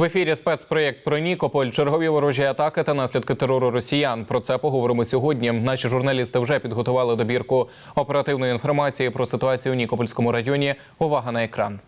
В ефірі спецпроєкт про Нікополь, чергові ворожі атаки та наслідки терору росіян. Про це поговоримо сьогодні. Наші журналісти вже підготували добірку оперативної інформації про ситуацію у Нікопольському районі. Увага на екран.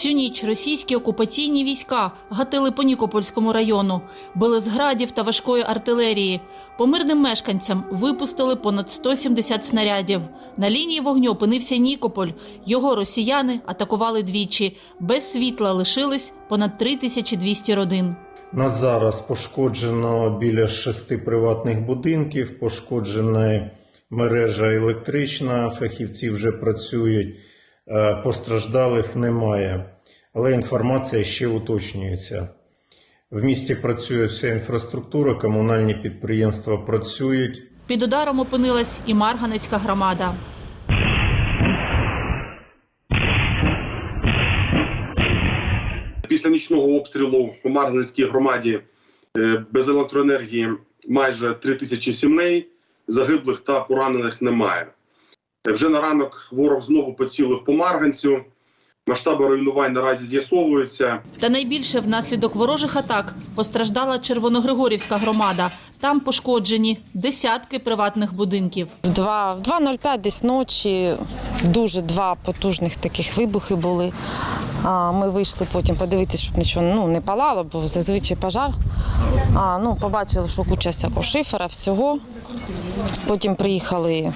Всю ніч російські окупаційні війська гатили по Нікопольському району, били з градів та важкої артилерії. По мирним мешканцям випустили понад 170 снарядів. На лінії вогню опинився Нікополь. Його росіяни атакували двічі. Без світла лишились понад 3200 родин. На зараз пошкоджено біля шести приватних будинків, пошкоджена мережа електрична, фахівці вже працюють, постраждалих немає, але інформація ще уточнюється. В місті працює вся інфраструктура, комунальні підприємства працюють. Під ударом опинилась і Марганецька громада. Після нічного обстрілу у Марганецькій громаді е, без електроенергії майже 3 тисячі сімей, загиблих та поранених немає. Вже на ранок ворог знову поцілив по Марганцю. Масштаби руйнувань наразі з'ясовуються. Та найбільше внаслідок ворожих атак постраждала Червоногригорівська громада. Там пошкоджені десятки приватних будинків. В два- в 2.05 десь ночі дуже два потужних таких вибухи були. А, ми вийшли потім подивитися, щоб нічого ну, не палало, бо зазвичай пожар. А, ну, побачили, що куча всякого шифера, всього. Потім приїхали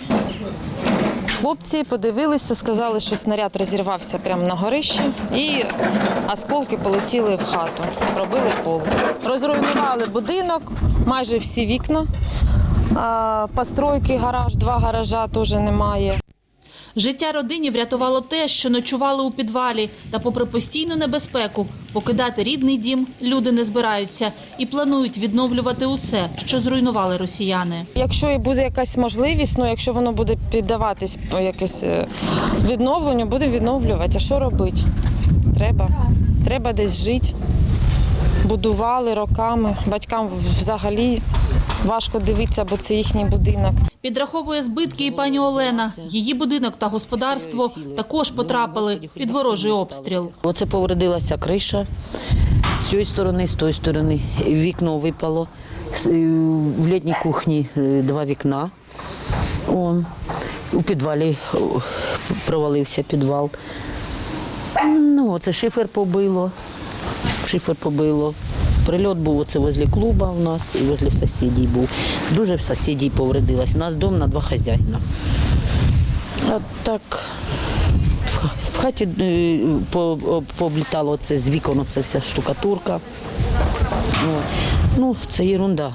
хлопці, подивилися, сказали, що снаряд розірвався прямо на горищі, і осколки полетіли в хату, пробили пол. Розруйнували будинок, майже всі вікна. Постройки, гараж, два гаража теж немає. Життя родині врятувало те, що ночували у підвалі. Та, попри постійну небезпеку, покидати рідний дім люди не збираються і планують відновлювати усе, що зруйнували росіяни. Якщо і буде якась можливість, ну якщо воно буде піддаватись якесь е, відновленню, будемо відновлювати. А що робити? Треба. Треба десь жити. Будували роками. Батькам взагалі важко дивитися, бо це їхній будинок. Підраховує збитки і пані Олена. Її будинок та господарство також потрапили під ворожий обстріл. Оце повредилася криша з цієї сторони, з тої сторони. Вікно випало. Е, В літній кухні е, два вікна. О, у підвалі провалився підвал. Ну, оце шифер побило. Шифер побило. Прильот був оце возле клуба у нас і возле сусідів був. Дуже в сусідів повредилось. У нас дом на два хазяїна. А так в хаті е, пооблітало це з вікон, оце вся штукатурка. Ну, це ерунда.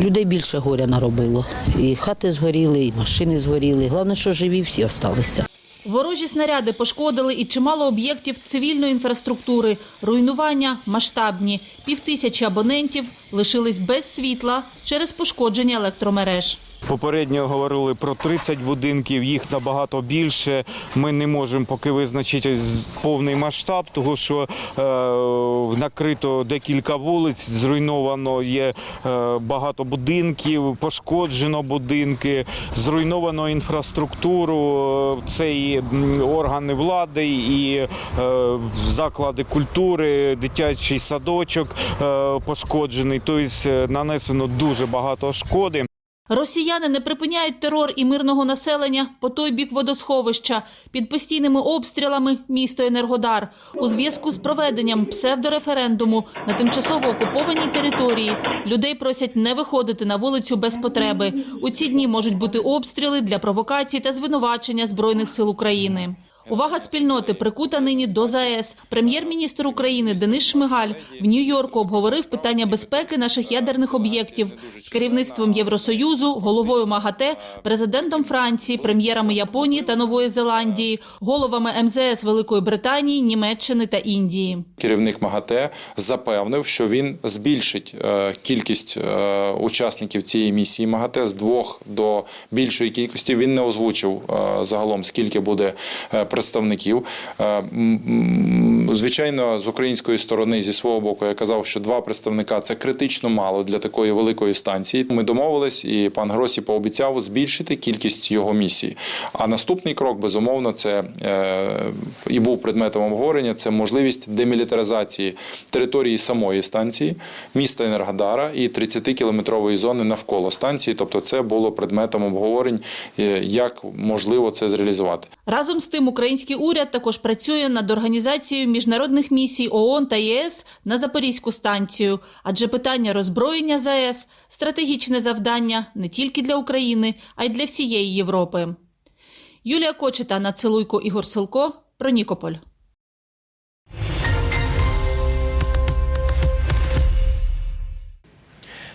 Людей більше горя наробило. І хати згоріли, і машини згоріли. Головне, що живі всі залишилися. Ворожі снаряди пошкодили і чимало об'єктів цивільної інфраструктури. Руйнування масштабні. Півтисячі абонентів лишились без світла через пошкодження електромереж. Попередньо говорили про 30 будинків, їх набагато більше. Ми не можемо поки визначити повний масштаб, тому що е, накрито декілька вулиць, зруйновано є е, багато будинків, пошкоджено будинки, зруйновано інфраструктуру. е, Це і органи влади, і е, заклади культури, дитячий садочок е, пошкоджений. Тобто е, нанесено дуже багато шкоди. Росіяни не припиняють терор і мирного населення по той бік водосховища. Під постійними обстрілами місто Енергодар. У зв'язку з проведенням псевдореферендуму на тимчасово окупованій території людей просять не виходити на вулицю без потреби. У ці дні можуть бути обстріли для провокацій та звинувачення Збройних сил України. Увага спільноти прикута нині до ЗАЕС. Прем'єр-міністр України Денис Шмигаль в Нью-Йорку обговорив питання безпеки наших ядерних об'єктів з керівництвом Євросоюзу, головою МАГАТЕ, президентом Франції, прем'єрами Японії та Нової Зеландії, головами МЗС Великої Британії, Німеччини та Індії. Керівник МАГАТЕ запевнив, що він збільшить е, кількість е, учасників цієї місії МАГАТЕ з двох до більшої кількості. Він не озвучив е, загалом скільки буде представників. Е, Звичайно, з української сторони, зі свого боку, я казав, що два представника це критично мало для такої великої станції. Ми домовились, і пан Гросі пообіцяв збільшити кількість його місій. А наступний крок, безумовно, це е, і був предметом обговорення. Це можливість демілітаризації території самої станції, міста Енергодара і 30-кілометрової зони навколо станції. Тобто, це було предметом обговорень, е, як можливо це зреалізувати. Разом з тим, український уряд також працює над організацією міжнародних місій ООН та ЄС на Запорізьку станцію, адже питання роззброєння ЗАЕС – стратегічне завдання не тільки для України, а й для всієї Європи. Юлія Кочета, Нацелуйко, Ігор Силко. Про Нікополь.